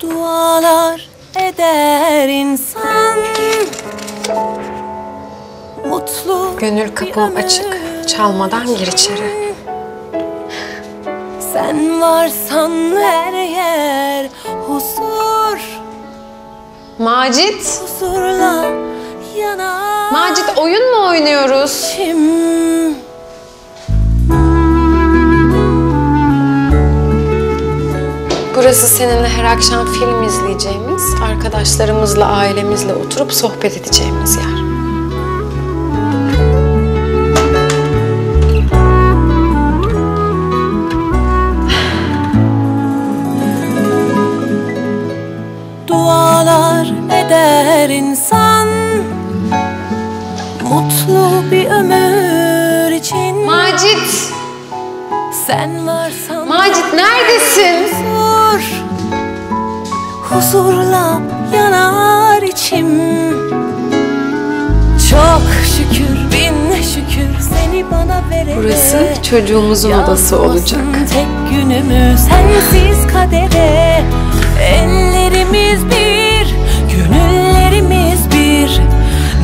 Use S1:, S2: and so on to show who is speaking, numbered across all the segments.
S1: Dualar eder insan Mutlu
S2: Gönül kapım açık. Çalmadan gir içeri.
S1: Sen varsan her yer huzur
S2: Macit.
S1: Huzurla yanar
S2: Macit oyun mu oynuyoruz?
S1: içim
S2: Burası seninle her akşam film izleyeceğimiz, arkadaşlarımızla, ailemizle oturup sohbet edeceğimiz yer.
S1: Dualar eder insan Mutlu bir ömür için
S2: Macit!
S1: Sen varsan
S2: Macit neredesin?
S1: İçim Çok şükür bin şükür seni bana verene
S2: Burası çocuğumuzun odası olacak.
S1: Tek günümü sensiz kadere Ellerimiz bir, gönüllerimiz bir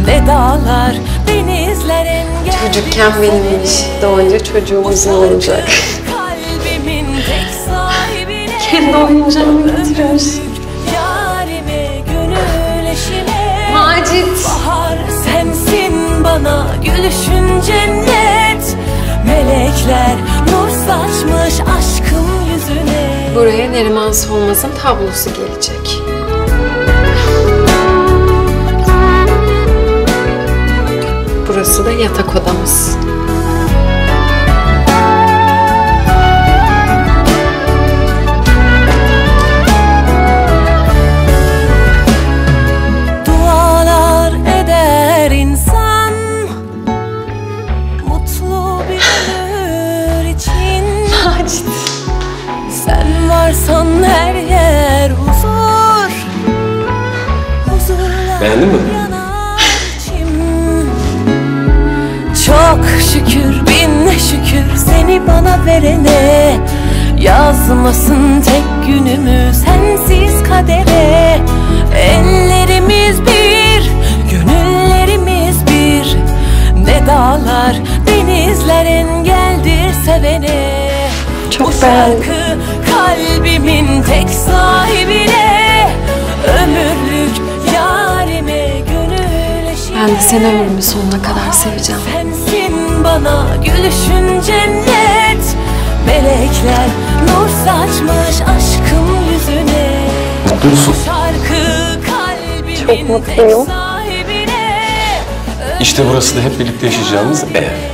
S1: Ne dağlar, denizler engel
S2: Çocukken benimmiş, doğunca çocuğumuzun olacak.
S1: Kalbimin tek sahibine
S2: Kendi oyuncağını getirmiş.
S1: Gülüşün cennet Melekler nur saçmış aşkım yüzüne
S2: Buraya Neriman Solmaz'ın tablosu gelecek. Burası da yatak odamız. Macit!
S1: Sen varsan her yer huzur Huzurla
S3: Beğendin mi?
S1: Çok şükür bin şükür seni bana verene Yazmasın tek günümü sensiz kadere Ellerimiz bir, gönüllerimiz bir Ne dağlar, denizler engeldir sevene. Şarkı kalbimin tek sahibine Ömürlük yarime gönül eşine
S2: Ben de seni ömrümün sonuna kadar seveceğim.
S1: Sensin bana gülüşün cennet Melekler nur saçmış aşkım yüzüne
S3: Mutlu musun?
S1: Bu şarkı kalbimin
S2: Çok
S1: tek
S2: mutluyum.
S1: sahibine
S3: İşte burası da hep birlikte yaşayacağımız ev.